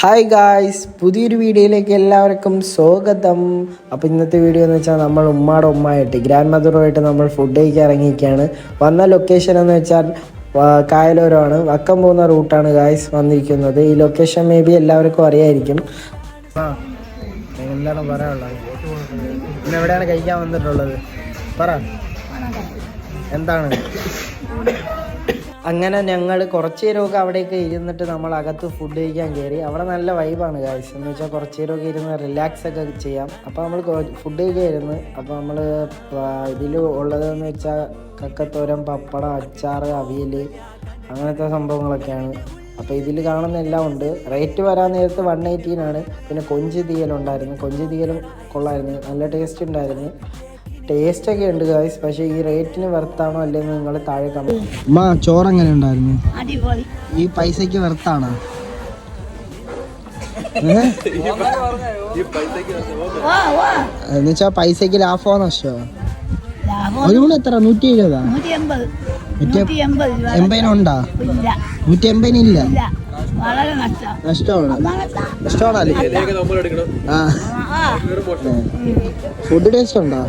Hi guys പുതിയൊരു വീഡിയോയിലേക്ക് എല്ലാവർക്കും സ്വാഗതം. അപ്പോൾ ഇന്നത്തെ വീഡിയോ എന്ന് വെച്ചാൽ നമ്മൾ ഉമ്മാടെ ഉമ്മായിട്ട് ഗ്രാൻഡ് മദറുമായിട്ട് നമ്മൾ ഫുഡ് കഴിക്കാൻ ഇറങ്ങിയിരിക്കുകയാണ്. വന്ന ലൊക്കേഷൻ എന്ന് വെച്ചാൽ കായലോരമാണ്. വക്കം പോകുന്ന റൂട്ടാണ് ഗായ്സ് വന്നിരിക്കുന്നത്. ഈ ലൊക്കേഷൻ മേ ബി എല്ലാവർക്കും അറിയായിരിക്കും. ആ എന്താണ് പറയാനുള്ളത്. പിന്നെ എവിടെയാണ് കഴിക്കാൻ വന്നിട്ടുള്ളത്? പറ. എന്താണ്? അങ്ങനെ ഞങ്ങൾ കുറച്ച് നേരമൊക്കെ അവിടെയൊക്കെ ഇരുന്നിട്ട് നമ്മൾ അകത്ത് ഫുഡ് കഴിക്കാൻ കയറി അവിടെ നല്ല വൈബാണ് കാഴ്ച എന്ന് വെച്ചാൽ കുറച്ച് നേരമൊക്കെ ഇരുന്ന് റിലാക്സ് ഒക്കെ ചെയ്യാം. അപ്പോൾ നമ്മൾ ഫുഡ് കഴിക്കായിരുന്നു. അപ്പോൾ നമ്മൾ ഇതിൽ ഉള്ളതെന്ന് വെച്ചാൽ കക്കത്തോരൻ പപ്പടം അച്ചാർ അവിയൽ അങ്ങനത്തെ സംഭവങ്ങളൊക്കെയാണ്. അപ്പോൾ ഇതിൽ കാണുന്ന എല്ലാം ഉണ്ട്. റേറ്റ് വരാൻ നേരത്ത് വൺ എയ്റ്റീനാണ് പിന്നെ കൊഞ്ച് തീയലുണ്ടായിരുന്നു കൊഞ്ച് തീയലും കൊള്ളായിരുന്നു. നല്ല ടേസ്റ്റ് ഉണ്ടായിരുന്നു. ടേസ്റ്റ് ഒക്കെ ഉണ്ട് ഗായ്സ് പക്ഷേ ഈ റേറ്റിന് വെർത്താണോ അല്ലെന്ന് നിങ്ങൾ താഴെ അമ്മ ചോറ് എങ്ങനെ ഉണ്ടായിരുന്നു? ഈ പൈസക്ക് വെർത്താണോ വാ വാ. എന്നുവെച്ചാ പൈസക്ക് ലാഭമോ നഷ്ടോ? ലാഭം ഒരു മണി എത്ര? നൂറ്റി എഴുപതാ എൺപതിനുണ്ടാ? നൂറ്റി എൺപതിനില്ല നഷ്ടമാണ്? നഷ്ടമാണല്ലേ ആ. ഫുഡ് ടേസ്റ്റ് ഉണ്ടോ?